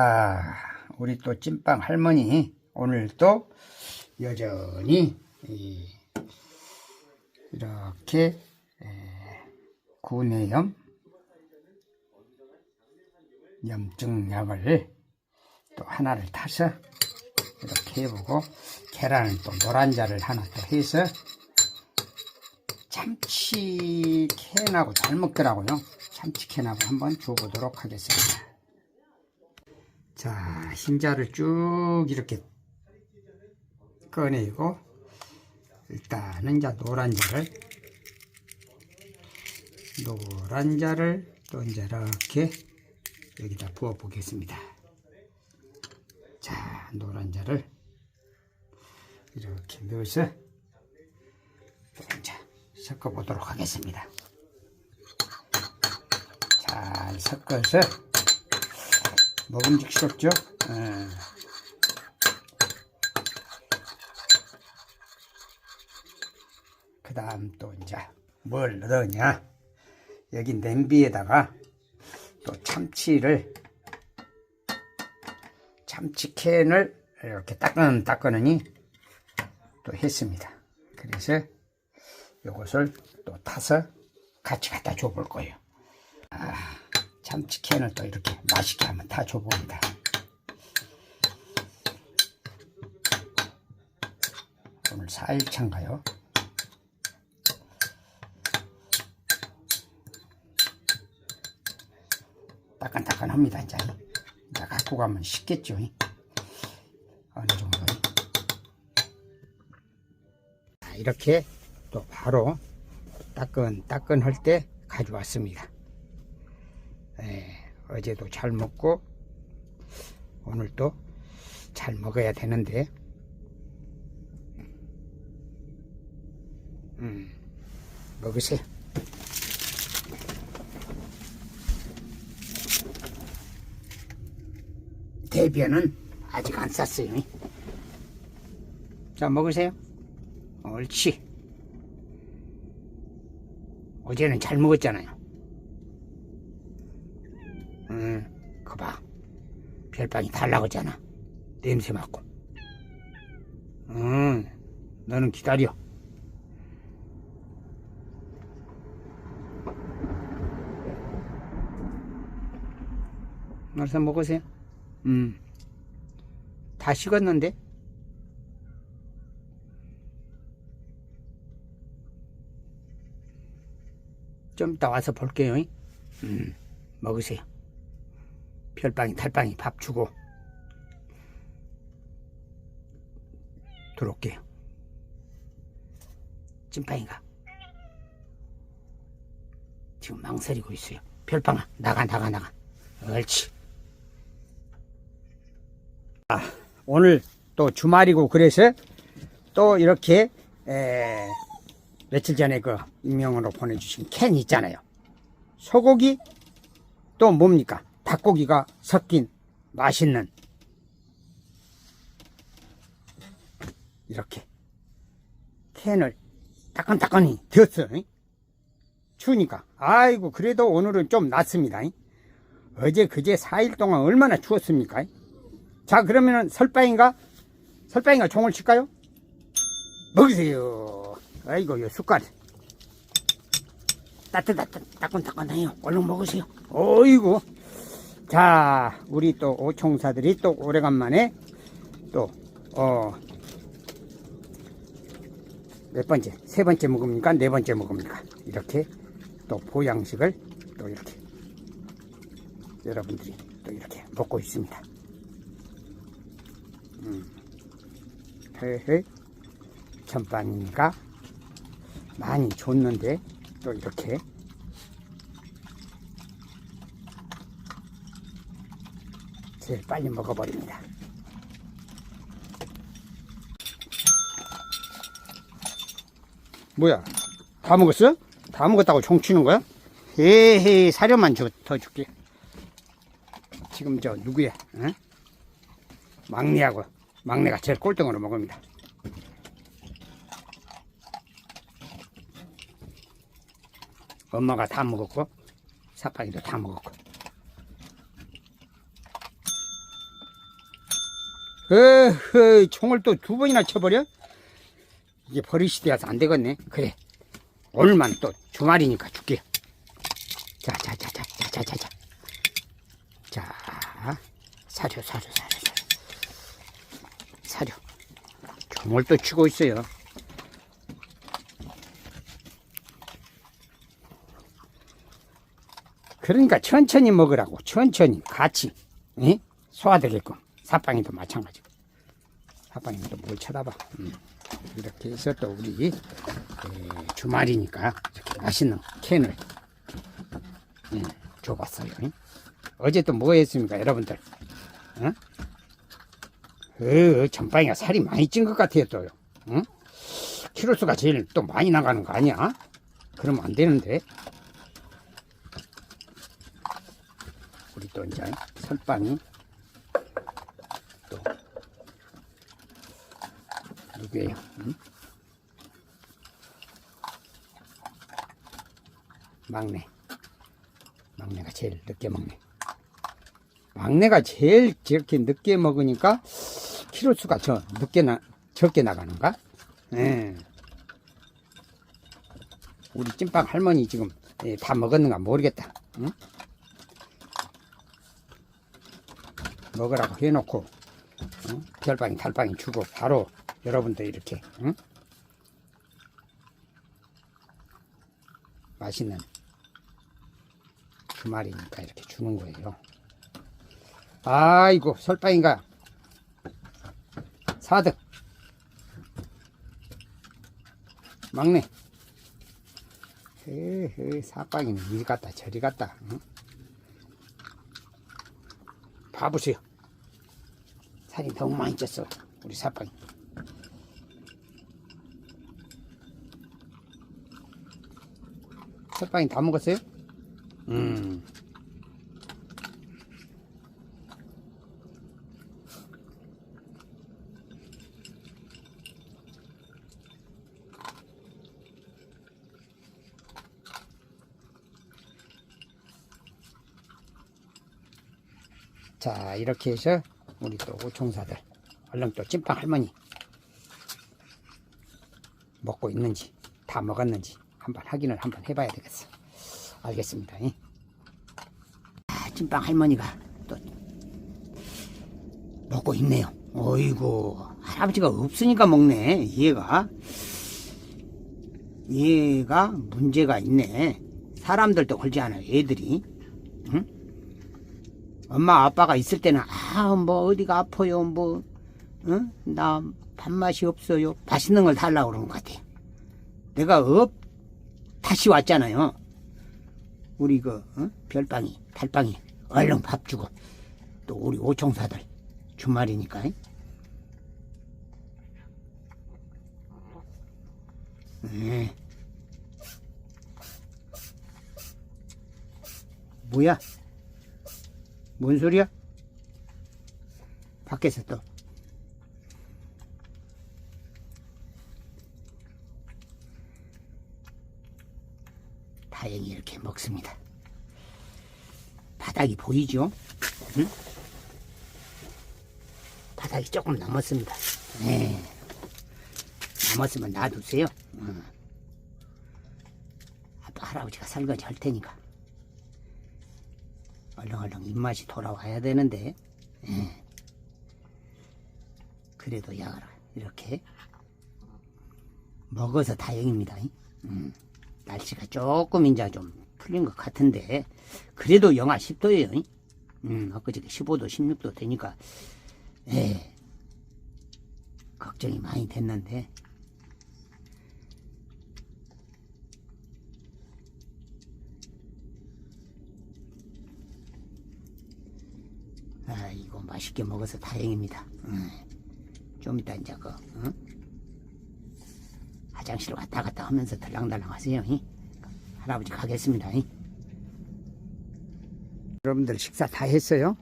아, 우리 또 찐빵 할머니 오늘 또 여전히 이, 이렇게 에, 구내염 염증약을 또 하나를 타서 이렇게 해보고 계란은 또 노란자를 하나 또 해서 참치 캔하고 잘 먹더라고요. 참치 캔하고 한번 줘보도록 하겠습니다. 자, 흰자를 쭉 이렇게 꺼내고 일단은 이제 노란자를 노란자를 또 이제 이렇게 여기다 부어 보겠습니다. 자, 노란자를 이렇게 넣어서 또 이제 섞어 보도록 하겠습니다. 잘 섞어서 먹음직스럽죠? 예. 그 다음 또 이제 뭘 넣으냐 여기 냄비에다가 또 참치를 참치캔을 이렇게 따끈 따끈하니 또 했습니다 그래서 이것을 또 타서 같이 갖다 줘 볼 거예요 아, 참치캔을 또 이렇게 맛있게 한번 타줘 봅니다. 오늘 4일차인가요? 따끈따끈합니다 이제. 이제 갖고 가면 쉽겠죠? 어느 정도. 자, 이렇게 또 바로 따끈따끈할 때 가져왔습니다 예, 어제도 잘 먹고 오늘도 잘 먹어야 되는데 음, 먹으세요 대변은 아직 안 쌌어요. 자, 먹으세요. 옳지. 어제는 잘 먹었잖아요. 응, 그 봐. 별빵이 달라고잖아. 냄새 맡고. 응, 너는 기다려. 알아서 먹으세요. 음. 다 식었는데? 좀 이따 와서 볼게요. 음, 먹으세요. 별빵이 달빵이 밥 주고 들어올게요. 찐빵이가 지금 망설이고 있어요. 별빵아 나가 나가 나가. 옳지. 아, 오늘 또 주말이고 그래서 또 이렇게 에, 며칠 전에 그 익명으로 보내주신 캔 있잖아요. 소고기 또 뭡니까? 닭고기가 섞인 맛있는 이렇게 캔을 따끈따끈히 되었어요. 추우니까 아이고 그래도 오늘은 좀 낫습니다. 어제 그제 4일 동안 얼마나 추웠습니까? 자 그러면은 설빵인가? 설빵인가 종을 칠까요? 먹으세요 아이고 요 숟갈 따뜻따뜻 따끈따끈해요 얼른 먹으세요 어이구 자 우리 또 오총사들이 또 오래간만에 또 어 몇 번째 세 번째 먹습니까? 네 번째 먹습니까? 이렇게 또 보양식을 또 이렇게 여러분들이 또 이렇게 먹고 있습니다. 헤헤 전반이니까 많이 줬는데 또 이렇게 제일 빨리 먹어버립니다. 뭐야? 다 먹었어? 다 먹었다고 종 치는 거야? 헤헤 사료만 줘, 더 줄게. 지금 저 누구야? 응? 막내하고 막내가 제일 꼴등으로 먹습니다. 엄마가 다 먹었고 사파이도 다 먹었고 어허, 총을 또 두 번이나 쳐버려? 이게 버릇이 되어서 안 되겠네. 그래. 오늘만 또 주말이니까 줄게. 자, 자, 자, 자, 자, 자, 자, 자. 자, 사료, 사료, 사료, 사료. 사료. 총을 또 치고 있어요. 그러니까 천천히 먹으라고, 천천히, 같이. 예? 소화되게끔. 사빵이도 마찬가지고. 사빵이도 뭘 쳐다봐. 음. 이렇게 해서 또 우리 에, 주말이니까 맛있는 캔을 음, 줘봤어요. 어제 또 뭐 했습니까, 여러분들? 어? 어, 전빵이가 살이 많이 찐 것 같아요, 또요. 응? 키로수가 제일 또 많이 나가는 거 아니야? 그러면 안 되는데. 우리 또 이제 설빵이 또 누구예요? 응? 막내. 막내가 제일 늦게 먹네. 막내가 제일 저렇게 늦게 먹으니까 키로수가 저 늦게 나 적게 나가는가? 예. 우리 찐빵 할머니 지금 예, 다 먹었는가 모르겠다. 응? 먹으라고 해놓고 응? 별빵이 달빵이 주고 바로 여러분들 이렇게 응? 맛있는 주말이니까 이렇게 주는 거예요. 아이고 설빵인가 사득 막내 헤헤 사빵이는 이리 갔다 저리 갔다 응? 봐보세요 살이 너무 많이 쪘어 우리 사빵이 설빵이 다 먹었어요? 음 자 이렇게 해서 우리 또 오총사들 얼른 또 찐빵 할머니 먹고 있는지 다 먹었는지 한번 확인을 한번 해봐야 되겠어. 알겠습니다. 이. 아, 찐빵 할머니가 또 먹고 있네요. 어이구 할아버지가 없으니까 먹네 얘가. 얘가 문제가 있네. 사람들도 걸지 않아요 애들이. 응? 엄마 아빠가 있을 때는 아 뭐 어디가 아파요 뭐 응? 나 밥맛이 없어요 맛있는 걸 달라고 그러는 것 같아요 내가 업 다시 왔잖아요 우리 그 응? 별빵이 달빵이 얼른 밥 주고 또 우리 오총사들 주말이니까 네. 뭐야 뭔 소리야? 밖에서 또. 다행히 이렇게 먹습니다. 바닥이 보이죠? 응? 바닥이 조금 남았습니다. 네. 남았으면 놔두세요. 응. 아빠 할아버지가 설거지 할 테니까. 얼렁얼렁 입맛이 돌아와야 되는데 예. 그래도 야 이렇게 먹어서 다행입니다. 음. 날씨가 조금 이제 좀 풀린 것 같은데 그래도 영하 10도예요. 음, 엊그저께 15도, 16도 되니까 예. 걱정이 많이 됐는데 아, 이거 맛있게 먹어서 다행입니다. 음. 좀 이따 이제 그 응? 화장실 왔다 갔다 하면서 들랑달랑 하세요. 이? 할아버지 가겠습니다. 이? 여러분들 식사 다 했어요?